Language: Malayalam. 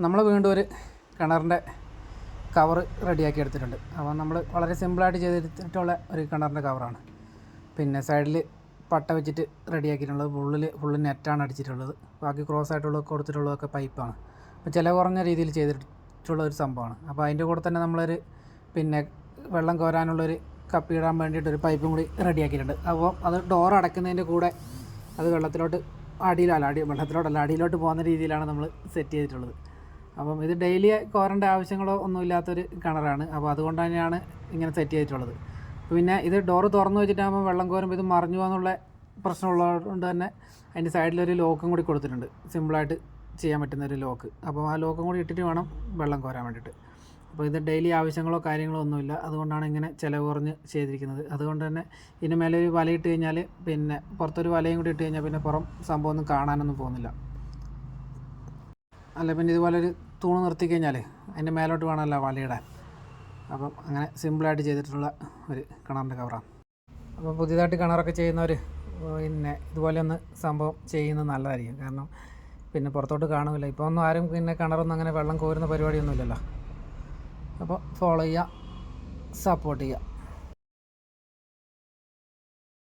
നമ്മൾ വീണ്ടും ഒരു കിണറിന്റെ കവർ റെഡിയാക്കി എടുത്തിട്ടുണ്ട്. അപ്പോൾ നമ്മൾ വളരെ സിമ്പിളായിട്ട് ചെയ്തെടുത്തിട്ടുള്ള ഒരു കിണറിന്റെ കവറാണ്. പിന്നെ സൈഡിൽ പട്ട വെച്ചിട്ട് റെഡിയാക്കിയിട്ടുള്ളത്. ഫുള്ളിൽ ഫുള്ള് നെറ്റാണ് അടിച്ചിട്ടുള്ളത്. ബാക്കി ക്രോസ് ആയിട്ടുള്ളത് കൊടുത്തിട്ടുള്ളതൊക്കെ പൈപ്പാണ്. അപ്പോൾ ചില കുറഞ്ഞ രീതിയിൽ ചെയ്തിട്ടുള്ള ഒരു സംഭവമാണ്. അപ്പോൾ അതിന്റെ കൂടെ തന്നെ നമ്മളൊരു പിന്നെ വെള്ളം കോരാനുള്ളൊരു കപ്പിയിടാൻ വേണ്ടിയിട്ട് ഒരു പൈപ്പും കൂടി റെഡിയാക്കിയിട്ടുണ്ട്. അപ്പോൾ അത് ഡോർ അടയ്ക്കുന്നതിന്റെ കൂടെ അത് വെള്ളത്തിലോട്ട് അടിയിലല്ല അടി വെള്ളത്തിലോട്ടല്ല അടിയിലോട്ട് പോകുന്ന രീതിയിലാണ് നമ്മൾ സെറ്റ് ചെയ്തിട്ടുള്ളത്. അപ്പം ഇത് ഡെയിലി കോരേണ്ട ആവശ്യങ്ങളോ ഒന്നുമില്ലാത്തൊരു കിണറാണ്. അപ്പോൾ അതുകൊണ്ട് തന്നെയാണ് ഇങ്ങനെ സെറ്റ് ചെയ്തിട്ടുള്ളത്. പിന്നെ ഇത് ഡോറ് തുറന്നു വെച്ചിട്ടാകുമ്പോൾ വെള്ളം കോരുമ്പോൾ ഇത് മറിഞ്ഞു പോകാനുള്ള പ്രശ്നമുള്ളതുകൊണ്ട് തന്നെ അതിന്റെ സൈഡിലൊരു ലോക്കും കൂടി കൊടുത്തിട്ടുണ്ട്. സിമ്പിളായിട്ട് ചെയ്യാൻ പറ്റുന്ന ഒരു ലോക്ക് അപ്പോൾ ആ ലോക്കും കൂടി ഇട്ടിട്ട് വേണം വെള്ളം കോരാൻ വേണ്ടിയിട്ട്. അപ്പോൾ ഇത് ഡെയിലി ആവശ്യങ്ങളോ കാര്യങ്ങളോ ഒന്നുമില്ല. അതുകൊണ്ടാണ് ഇങ്ങനെ ചിലവ് കുറഞ്ഞ് ചെയ്തിരിക്കുന്നത്. അതുകൊണ്ട് തന്നെ ഇതിന് മേലെ ഒരു വല കഴിഞ്ഞാൽ പിന്നെ പുറത്തൊരു വലയും കൂടി ഇട്ട് കഴിഞ്ഞാൽ പിന്നെ പുറം സംഭവം ഒന്നും കാണാനൊന്നും പോകുന്നില്ല. അല്ല പിന്നെ ഇതുപോലെ ഒരു തൂണ് നിർത്തി കഴിഞ്ഞാൽ അതിന്റെ മേലോട്ട് വേണമല്ലോ വലയിടാൻ. അപ്പം അങ്ങനെ സിമ്പിളായിട്ട് ചെയ്തിട്ടുള്ള ഒരു കിണറിന്റെ കവറാണ് അപ്പോൾ പുതിയതായിട്ട് കിണറൊക്കെ ചെയ്യുന്നവർ പിന്നെ ഇതുപോലെ ഒന്ന് സംഭവം ചെയ്യുന്നത് നല്ലതായിരിക്കും. കാരണം പിന്നെ പുറത്തോട്ട് കാണുമില്ല ഇപ്പോൾ ഒന്നും ആരും പിന്നെ കിണറൊന്നും അങ്ങനെ വെള്ളം കോരുന്ന പരിപാടിയൊന്നുമില്ലല്ലോ അപ്പോൾ ഫോളോ ചെയ്യുക സപ്പോർട്ട് ചെയ്യുക.